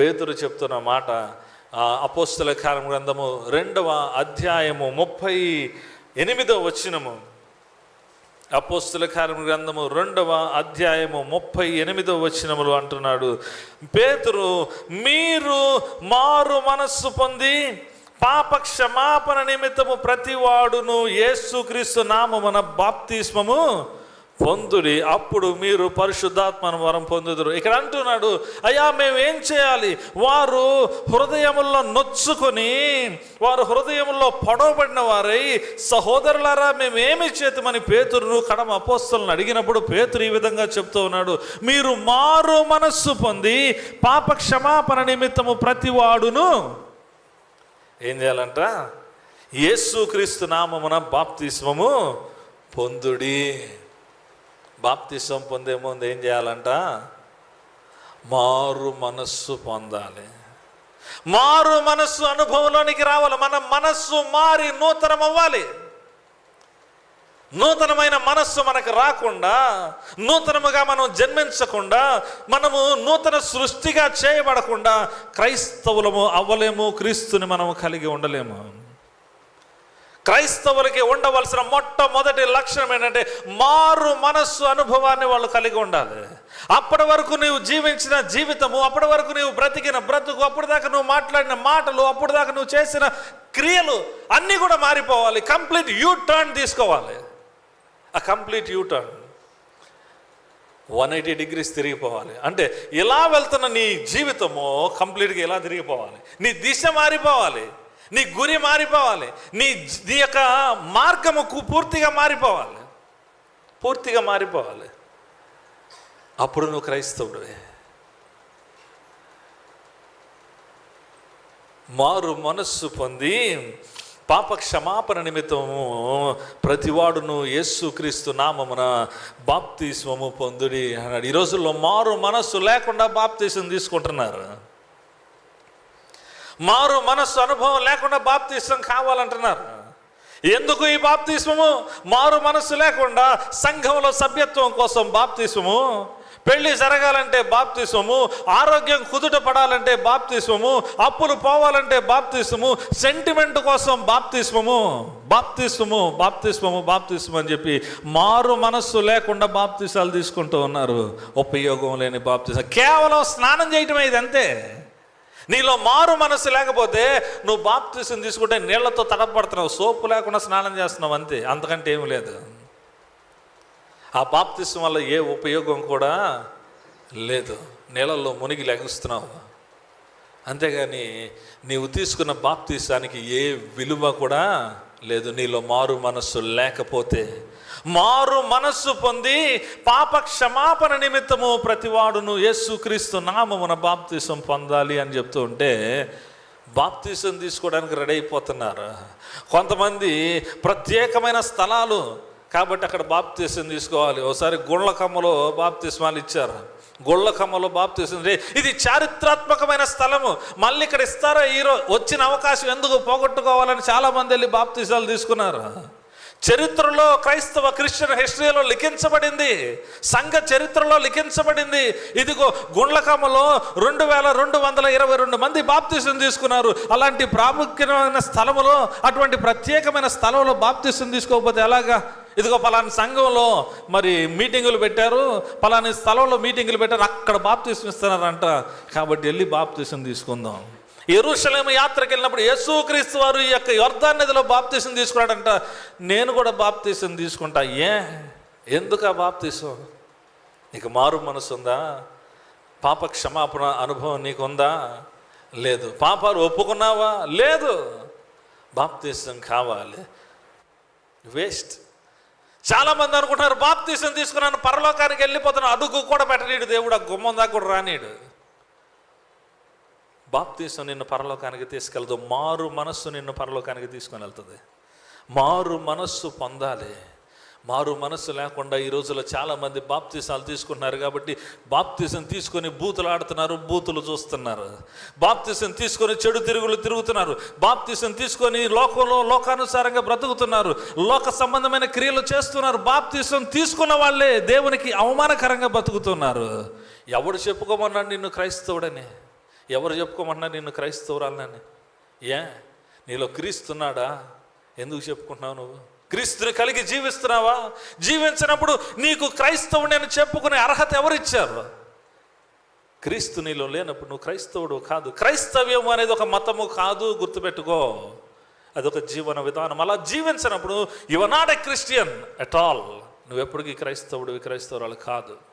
పేతురు చెప్తున్న మాట ఆ, అపోస్తల కాలం గ్రంథము రెండవ అధ్యాయము ముప్పై ఎనిమిదవ వచనము. అపోస్తుల కార్యం గ్రంథము రెండవ అధ్యాయము ముప్పై ఎనిమిదవ వచనములు అంటున్నాడు. పేతురు మీరు మారు మనస్సు పొంది పాప క్షమాపణ నిమిత్తము ప్రతివాడును యేసుక్రీస్తు నామమున బాప్తిస్మము. పొందుడి అప్పుడు మీరు పరిశుద్ధాత్మను వరం పొందుదురు. ఇక్కడ అంటున్నాడు అయ్యా మేము ఏం చేయాలి? వారు హృదయముల్లో నొచ్చుకొని వారు హృదయముల్లో పొడవబడిన వారై సహోదరులారా మేమేమి చేతమని పేతురును కడమ అపోస్తులను అడిగినప్పుడు పేతురు ఈ విధంగా చెప్తూ ఉన్నాడు మీరు మారు మనస్సు పొంది పాప క్షమాపణ నిమిత్తము ప్రతివాడును ఏం చేయాలంట? యేసుక్రీస్తు నామమున బాప్తిస్మము పొందుడి. బాప్తిసం పొందే ముందు ఏం చేయాలంట? మారు మనస్సు పొందాలి. మారు మనస్సు అనుభవంలోనికి రావాలి. మన మనస్సు మారి నూతనం అవ్వాలి నూతనమైన మనస్సు మనకు రాకుండా నూతనముగా మనం జన్మించకుండా మనము నూతన సృష్టిగా చేయబడకుండా క్రైస్తవులము అవ్వలేము క్రీస్తుని మనము కలిగి ఉండలేము. క్రైస్తవులకి ఉండవలసిన మొట్టమొదటి లక్షణం ఏంటంటే మారు మనస్సు అనుభవాన్ని వాళ్ళు కలిగి ఉండాలి. అప్పటి వరకు నీవు జీవించిన జీవితము అప్పటి వరకు నీవు బ్రతికిన బ్రతుకు అప్పటిదాకా నువ్వు మాట్లాడిన మాటలు అప్పటి దాకా నువ్వు చేసిన క్రియలు అన్నీ కూడా మారిపోవాలి. కంప్లీట్ యూ టర్న్ తీసుకోవాలి. ఆ complete U turn one eighty degrees తిరిగిపోవాలి. అంటే ఎలా వెళ్తున్న నీ జీవితము కంప్లీట్గా ఎలా తిరిగిపోవాలి? నీ దిశ మారిపోవాలి. నీ గురి మారిపోవాలి. నీ నీ యొక్క మార్గము పూర్తిగా మారిపోవాలి. పూర్తిగా మారిపోవాలి. అప్పుడు నువ్వు క్రైస్తవుడివే. మారు మనస్సు పొంది పాప క్షమాపణ నిమిత్తము ప్రతివాడును యేసుక్రీస్తు నామమున బాప్తిస్మము పొందుడి అన్నాడు. ఈ రోజుల్లో మారు మనస్సు లేకుండా బాప్తీసం తీసుకుంటున్నారు. మారు మనస్సు అనుభవం లేకుండా బాప్తీసం కావాలంటున్నారు. ఎందుకు ఈ బాప్తిస్మము మారు మనస్సు లేకుండా సంఘంలో సభ్యత్వం కోసం బాప్తిస్మము పెళ్ళి జరగాలంటే బాప్తిస్మము ఆరోగ్యం కుదుట పడాలంటే బాప్తిస్మము అప్పులు పోవాలంటే బాప్తిస్మము సెంటిమెంట్ కోసం బాప్తిస్మము బాప్తిస్మము బాప్తిస్మము బాప్తిస్మం అని చెప్పి మారు మనస్సు లేకుండా బాప్తిసాలు తీసుకుంటూ ఉన్నారు. ఉపయోగం లేని బాప్తిసం కేవలం స్నానం చేయటమే ఇది అంతే నీలో మారు మనసు లేకపోతే నువ్వు బాప్తిసం తీసుకుంటే నీళ్ళతో తడపడుతున్నావు సోపు లేకుండా స్నానం చేస్తున్నావు అంతే. అంతకంటే ఏమి లేదు. ఆ బాప్తిసం వల్ల ఏ ఉపయోగం కూడా లేదు. నీళ్ళల్లో మునిగి లెగుస్తున్నావు. అంతేగాని నీవు తీసుకున్న బాప్తిసానికి ఏ విలువ కూడా లేదు నీలో మారు మనస్సు లేకపోతే మారు మనస్సు పొంది పాప క్షమాపణ నిమిత్తము ప్రతివాడును యేసుక్రీస్తు నామమున బాప్తీసం పొందాలి అని చెప్తూ ఉంటే బాప్తీసం తీసుకోవడానికి రెడీ అయిపోతున్నారు. కొంతమంది ప్రత్యేకమైన స్థలాలు కాబట్టి అక్కడ బాప్తీసం తీసుకోవాలి. ఒకసారి గుళ్ళకమ్మలో బాప్తీస్మాలు ఇచ్చారు. గుళ్ళకమ్మలో బాప్తీసం రే ఇది చారిత్రాత్మకమైన స్థలము. మళ్ళీ ఇక్కడ ఇస్తారా? ఈరోజు వచ్చిన అవకాశం ఎందుకు పోగొట్టుకోవాలని చాలామంది వెళ్ళి బాప్తీసాలు తీసుకున్నారు. చరిత్రలో క్రైస్తవ క్రిస్టియన్ హిస్టరీలో లిఖించబడింది. సంఘ చరిత్రలో లిఖించబడింది. ఇదిగో గుండ్లకమ్మలో రెండు వేల రెండు వందల ఇరవై రెండు మంది బాప్తీసం తీసుకున్నారు. అలాంటి ప్రాముఖ్యమైన స్థలములో అటువంటి ప్రత్యేకమైన స్థలంలో బాప్తీసం తీసుకోకపోతే ఎలాగా? ఇదిగో పలాని సంఘంలో మరి మీటింగులు పెట్టారు పలాని స్థలంలో మీటింగులు పెట్టారు అక్కడ బాప్తీసం ఇస్తున్నారంట. కాబట్టి వెళ్ళి బాప్తీసం తీసుకుందాం. ఎరుషలేమ యాత్రకు వెళ్ళినప్పుడు యేసుక్రీస్తు వారు ఈ యొక్క యోర్ధా నదిలో బాప్తీసం తీసుకున్నాడంట నేను కూడా బాప్తీసం తీసుకుంటా. ఏ? ఎందుకు ఆ బాప్తీసం నీకు మారు మనసు ఉందా? పాప క్షమాపణ అనుభవం నీకుందా? లేదు. పాపాలు ఒప్పుకున్నావా? లేదు. బాప్తీసం కావాలి. వేస్ట్. చాలామంది అనుకుంటున్నారు బాప్తీసం తీసుకున్నాను పరలోకానికి వెళ్ళిపోతాను అడుగు కూడా పెట్టనీడు దేవుడు ఆ గుమ్మం దాకా కూడా రానీడు. బాప్తీసం నిన్ను పరలోకానికి తీసుకెళ్తూ మారు మనస్సు నిన్ను పరలోకానికి తీసుకొని వెళ్తుంది. మారు మనస్సు పొందాలి. మారు మనసు లేకుండా ఈ రోజుల్లో చాలామంది బాప్తీసాలు తీసుకుంటున్నారు కాబట్టి బాప్తీసం తీసుకొని బూతులు ఆడుతున్నారు బూతులు చూస్తున్నారు. బాప్తీసం తీసుకొని చెడు తిరుగులు తిరుగుతున్నారు. బాప్తీసం తీసుకొని లోకంలో లోకానుసారంగా బ్రతుకుతున్నారు. లోక సంబంధమైన క్రియలు చేస్తున్నారు. బాప్తీసం తీసుకున్న వాళ్ళే దేవునికి అవమానకరంగా బ్రతుకుతున్నారు ఎవడు చెప్పుకోమన్నాడు నిన్ను క్రైస్తవుడని? ఎవరు చెప్పుకోమన్నా నిన్ను క్రైస్తవురాలని? ఏ? నీలో క్రీస్తున్నాడా? ఎందుకు చెప్పుకుంటున్నావు నువ్వు? క్రీస్తుని కలిగి జీవిస్తున్నావా? జీవించినప్పుడు నీకు క్రైస్తవుని అని చెప్పుకునే అర్హత ఎవరిచ్చారు? క్రీస్తు నీలో లేనప్పుడు నువ్వు క్రైస్తవుడు కాదు. క్రైస్తవ్యం అనేది ఒక మతము కాదు గుర్తుపెట్టుకో. అదొక జీవన విధానం. అలా జీవించినప్పుడు you're not a Christian at all. నువ్వు ఎప్పటికీ క్రైస్తవుడు క్రైస్తవురాలు కాదు.